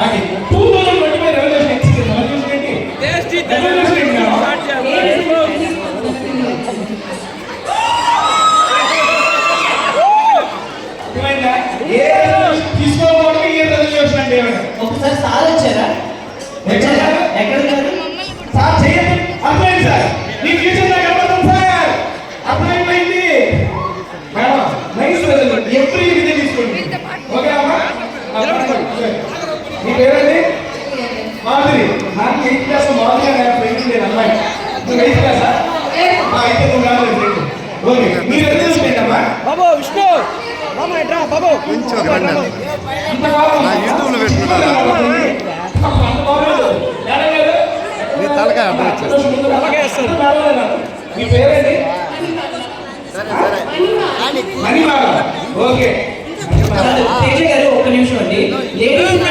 I బాబు విష్ణు! బాబా ఎట్రా బాబు. యూట్యూబ్లో పెట్టుకున్నారా? మీ తలకాయ ఒక నిమిషం అండి. లేడీస్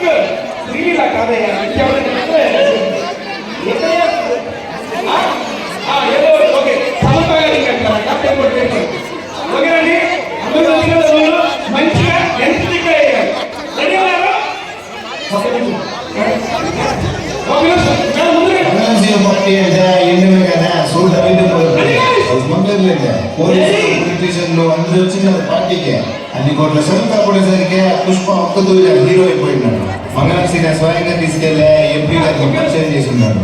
உங்களுக்கு தெரியல கதையா Yeah. పోలీసులు పొలిటీషియన్లు అందరూ వచ్చింది పార్టీకే. అన్ని కోట్ల సొంత పడేసరికి పుష్ప దూర హీరో అయిపోయినాడు. మంగళం సీన స్వయంగా తీసుకెళ్ళి ఎంపీ గారికి పరిచయం చేస్తున్నాడు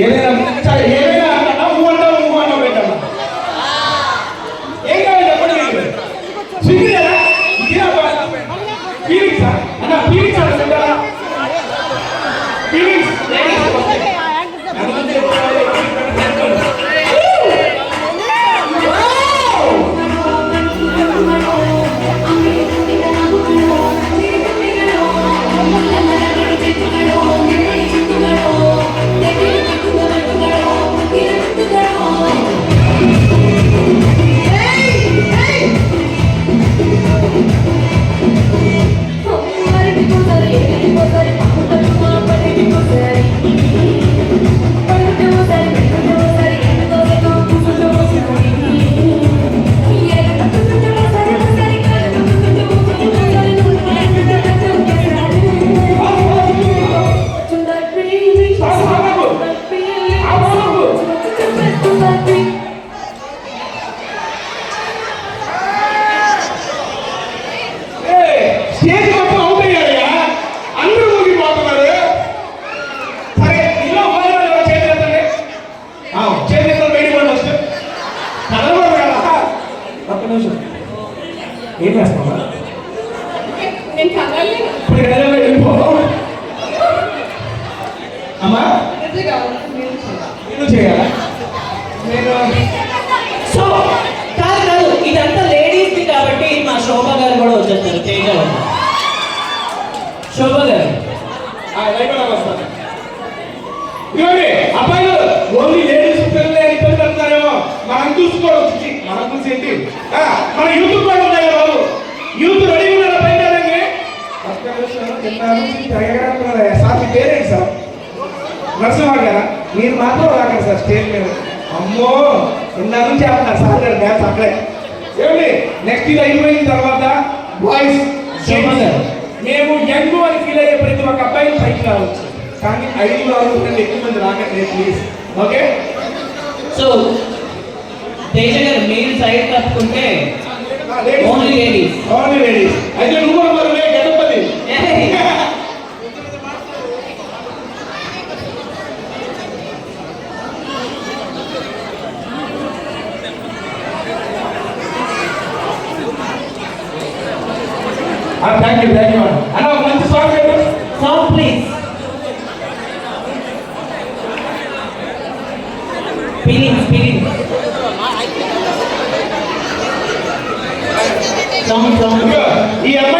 ఏదైనా సో కాదు కాదు ఇదంతా లేడీస్ది కాబట్టి మా శోభ గారు కూడా వచ్చేస్తారు. తేజ శోభ గారు. అబ్బాయిలు ఓన్లీ లేడీస్ పిల్లలే ఇబ్బంది పడతారేమో. మనం చూసుకోవడం మనం చూసి మన యూత్ కూడా ఉన్నాయి బాబు. యూత్ రెడీ ఉన్నారా బయట తిన్నాను సార్ మీ పేరేంటి సార్? నరసింహ గారా? మీరు మాత్రం రాకండి సార్ స్టేజ్ మీద. అమ్మో! ఇందా నుంచి అంటున్నారు సపరేట్ డ్యాన్స్ అక్కడే. ఏమిటి నెక్స్ట్ ఇది అయిపోయిన తర్వాత బాయ్స్ మేము యంగ్ అని ఫీల్ అయ్యే ప్రతి ఒక్క అబ్బాయిని పైకి రావచ్చు. కానీ ఐదు ఆరు కంటే ఎక్కువ మంది రాకండి ప్లీజ్ ఓకే సో తేజ గారు మీరు సైడ్ తప్పుకుంటే ఓన్లీ లేడీస్ ఓన్లీ లేడీస్ అయితే నువ్వు I thank you, thank you. And I want to start with this song, please. Feeling, feeling. Song, song. Yeah.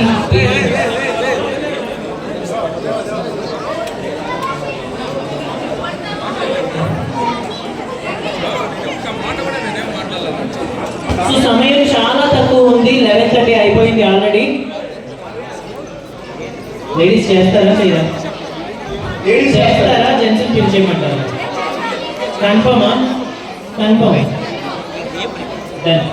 చేస్తారా లేదా? చేస్తారా? జెంట్స్ పిలిచి చేయమంటారా కన్ఫర్మా కన్ఫర్మ్ డన్